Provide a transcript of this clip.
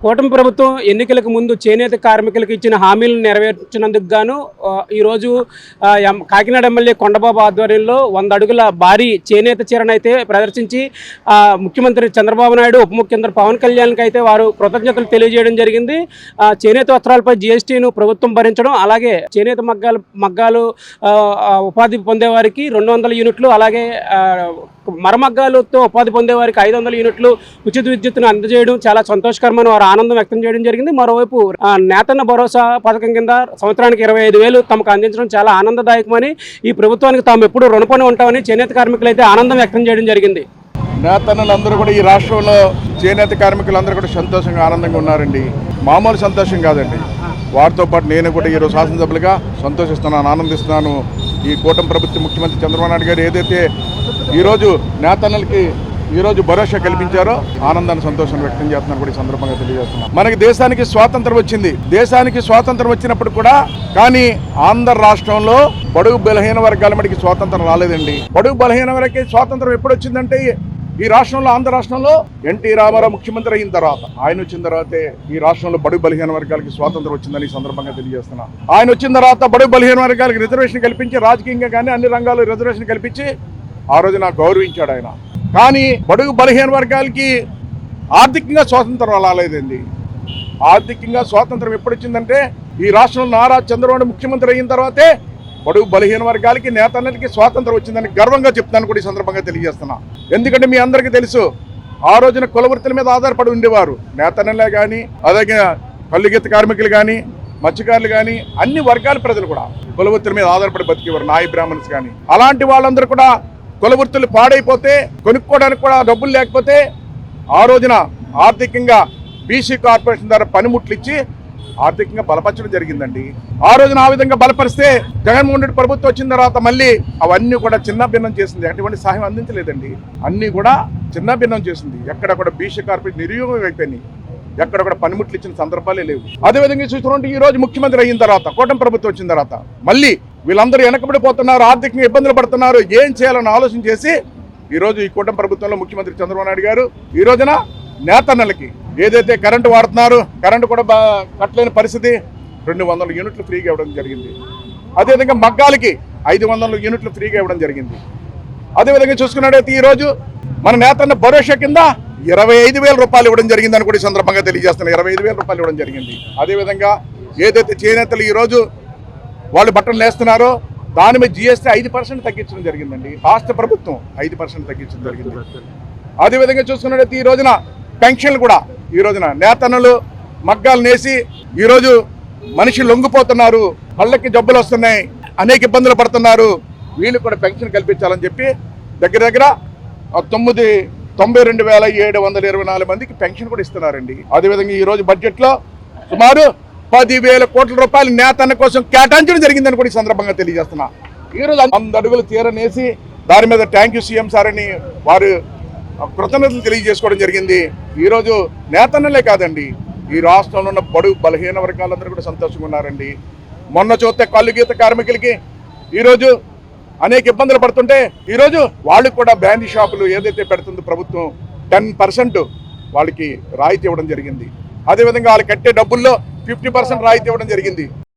కూటమి ప్రభుత్వం ఎన్నికలకు ముందు చేనేత కార్మికులకు ఇచ్చిన హామీలను నెరవేర్చినందుకు గాను ఈరోజు ఎం- కాకినాడ ఎమ్మెల్యే కొండబాబు ఆధ్వర్యంలో వంద అడుగుల భారీ చేనేత చీరను అయితే ప్రదర్శించి ముఖ్యమంత్రి చంద్రబాబు నాయుడు ఉప ముఖ్యమంత్రి పవన్ కళ్యాణ్కి అయితే వారు కృతజ్ఞతలు తెలియజేయడం జరిగింది. చేనేత వస్త్రాలపై జిఎస్టీను ప్రభుత్వం భరించడం అలాగే చేనేత మగ్గాలు మగ్గాలు ఉపాధి పొందేవారికి రెండు వందల యూనిట్లు అలాగే మరమగ్గాలతో ఉపాధి పొందేవారికి ఐదు వందల యూనిట్లు ఉచిత విద్యుత్తును అందజేయడం చాలా సంతోషకరమైన వారు ఆనందం వ్యక్తం చేయడం జరిగింది. మరోవైపు ఆ, నేతన్న భరోసా పథకం కింద సంవత్సరానికి ఇరవై ఐదు వేలు తమకు అందించడం చాలా ఆనందదాయకమని ఈ ప్రభుత్వానికి తాము ఎప్పుడు రుణపని ఉంటామని చేనేత కార్మికులు అయితే ఆనందం వ్యక్తం చేయడం జరిగింది. నేతన్నలందరూ కూడా ఈ రాష్ట్రంలో చేనేత కార్మికులందరూ కూడా సంతోషంగా ఆనందంగా ఉన్నారండి. మామూలు సంతోషం కాదండి. వారితో పాటు నేను కూడా ఈరోజు శాసనసభ్యులుగా సంతోషిస్తున్నాను ఆనందిస్తున్నాను. ఈ కూటమి ప్రభుత్వం ముఖ్యమంత్రి చంద్రబాబు నాయుడు గారు ఏదైతే ఈరోజు నేతన్నలకి ఈరోజు భరోసా కల్పించారో ఆనందాన్ని సంతోషం వ్యక్తం చేస్తున్నారు కూడా ఈ సందర్భంగా తెలియజేస్తున్నాం. మనకి దేశానికి స్వాతంత్రం వచ్చింది. దేశానికి స్వాతంత్రం వచ్చినప్పుడు కూడా కానీ ఆంధ్ర రాష్ట్రంలో బడుగు బలహీన వర్గాల మటుకి స్వాతంత్రం రాలేదండి. బడుగు బలహీన వర్గకి స్వాతంత్రం ఎప్పుడు వచ్చిందంటే ఈ రాష్ట్రంలో ఆంధ్ర రాష్ట్రంలో ఎన్టీ రామారావు ముఖ్యమంత్రి అయిన తర్వాత ఆయన వచ్చిన తర్వాతే ఈ రాష్ట్రంలో బడుగు బలహీన వర్గాలకి స్వాతంత్రం వచ్చిందని ఈ సందర్భంగా తెలియజేస్తున్నా. ఆయన వచ్చిన తర్వాత బడుగు బలహీన వర్గాలకి రిజర్వేషన్ కల్పించి రాజకీయంగా కానీ అన్ని రంగాల్లో రిజర్వేషన్ కల్పించి ఆ రోజు నాకు గౌరవించాడు ఆయన. కానీ బడుగు బలహీన వర్గాలకి ఆర్థికంగా స్వాతంత్రం రాలేదండి ఆర్థికంగా స్వాతంత్రం ఎప్పుడు వచ్చిందంటే ఈ రాష్ట్రంలో నారా చంద్రబాబు ముఖ్యమంత్రి అయిన తర్వాతే బడుగు బలహీన వర్గాలకి నేతన్నలకి స్వాతంత్రం వచ్చిందని గర్వంగా చెప్తాను కూడా ఈ సందర్భంగా తెలియజేస్తున్నా. ఎందుకంటే మీ అందరికీ తెలుసు ఆ రోజున కులవృత్తుల మీద ఆధారపడి ఉండేవారు. నేతన్నలే కానీ అలాగే కల్లుగీత కార్మికులు కానీ మత్స్యకారులు కానీ అన్ని వర్గాల ప్రజలు కూడా కులవృత్తుల మీద ఆధారపడి బతికేవారు నాయ బ్రాహ్మణ్స్ కానీ అలాంటి వాళ్ళందరూ కూడా కులవృత్తులు పాడైపోతే కొనుక్కోవడానికి కూడా డబ్బులు లేకపోతే ఆ రోజున ఆర్థికంగా బీసీ కార్పొరేషన్ ద్వారా పనిముట్లు ఇచ్చి ఆర్థికంగా బలపరచడం జరిగిందండి. ఆ రోజున ఆ విధంగా బలపరిస్తే జగన్మోహన్ రెడ్డి ప్రభుత్వం వచ్చిన తర్వాత మళ్ళీ అవన్నీ కూడా చిన్న భిన్నం చేసింది. అటువంటి సహాయం అందించలేదండి. అన్నీ కూడా చిన్న భిన్నం చేసింది. ఎక్కడ కూడా బీసీ కార్పొరేషన్ నిరుయోగం అయిపోయినాయి. ఎక్కడ కూడా పనిముట్లు ఇచ్చిన సందర్భాలే లేవు. అదేవిధంగా చూస్తుంటే ఈ రోజు ముఖ్యమంత్రి అయిన తర్వాత కూటమి ప్రభుత్వం వచ్చిన తర్వాత మళ్ళీ వీళ్ళందరూ వెనకబడిపోతున్నారు ఆర్థికంగా ఇబ్బందులు పడుతున్నారు ఏం చేయాలని ఆలోచన చేసి ఈరోజు ఈ కూటమి ప్రభుత్వంలో ముఖ్యమంత్రి చంద్రబాబు నాయుడు గారు ఈ రోజున నేతన్నలకి ఏదైతే కరెంటు వాడుతున్నారో కరెంటు కూడా బా కట్టలేని పరిస్థితి రెండు వందల యూనిట్లు ఫ్రీగా ఇవ్వడం జరిగింది. అదేవిధంగా మగ్గాలకి ఐదు వందల యూనిట్లు ఫ్రీగా ఇవ్వడం జరిగింది. అదేవిధంగా చూసుకున్నట్టయితే ఈ రోజు మన నేతన్న భరోసా కింద ఇరవై ఐదు వేల రూపాయలు ఇవ్వడం జరిగిందని కూడా ఈ సందర్భంగా తెలియజేస్తున్నారు. ఇరవై ఐదు వేల రూపాయలు ఇవ్వడం జరిగింది. అదేవిధంగా ఏదైతే చేనేతలు ఈ రోజు వాళ్ళు బట్టలు నేస్తున్నారో దాని మీద జిఎస్టీ ఐదు పర్సెంట్ తగ్గించడం జరిగిందండి. రాష్ట్ర ప్రభుత్వం ఐదు పర్సెంట్ తగ్గించడం జరిగింది. అదేవిధంగా చూసుకున్నట్టయితే ఈ రోజున పెన్షన్లు కూడా ఈ రోజున నేతన్నలు మగ్గాలు నేసి ఈరోజు మనిషి లొంగిపోతున్నారు పళ్ళకి జబ్బులు వస్తున్నాయి అనేక ఇబ్బందులు పడుతున్నారు. వీళ్ళు కూడా పెన్షన్ కల్పించాలని చెప్పి దగ్గర దగ్గర తొమ్మిది తొంభై రెండు వేల ఏడు వందల ఇరవై నాలుగు మందికి పెన్షన్ కూడా ఇస్తున్నారండి. అదేవిధంగా ఈరోజు బడ్జెట్లో సుమారు పదివేల కోట్ల రూపాయలు నేతన్న కోసం కేటాయించడం జరిగిందని కూడా ఈ సందర్భంగా తెలియజేస్తున్నా. ఈరోజు వంద అడుగులు తీరనేసి దాని మీద థ్యాంక్ యూ సీఎం సార్ అని వారు కృతజ్ఞతలు తెలియజేసుకోవడం జరిగింది. ఈరోజు నేతన్నలే కాదండి ఈ రాష్ట్రంలో ఉన్న బడు బలహీన వర్గాలందరూ కూడా సంతోషంగా ఉన్నారండి. మొన్న చూస్తే కళ్ళు గీత కార్మికులకి ఈరోజు అనేక ఇబ్బందులు పడుతుంటే ఈరోజు వాళ్ళు కూడా బ్యాండీ షాపులు ఏదైతే పెడుతుందో ప్రభుత్వం టెన్ పర్సెంట్ వాళ్ళకి రాయితీ ఇవ్వడం జరిగింది. అదేవిధంగా వాళ్ళు కట్టే డబ్బుల్లో ఫిఫ్టీ పర్సెంట్ రాయితీ ఇవ్వడం జరిగింది.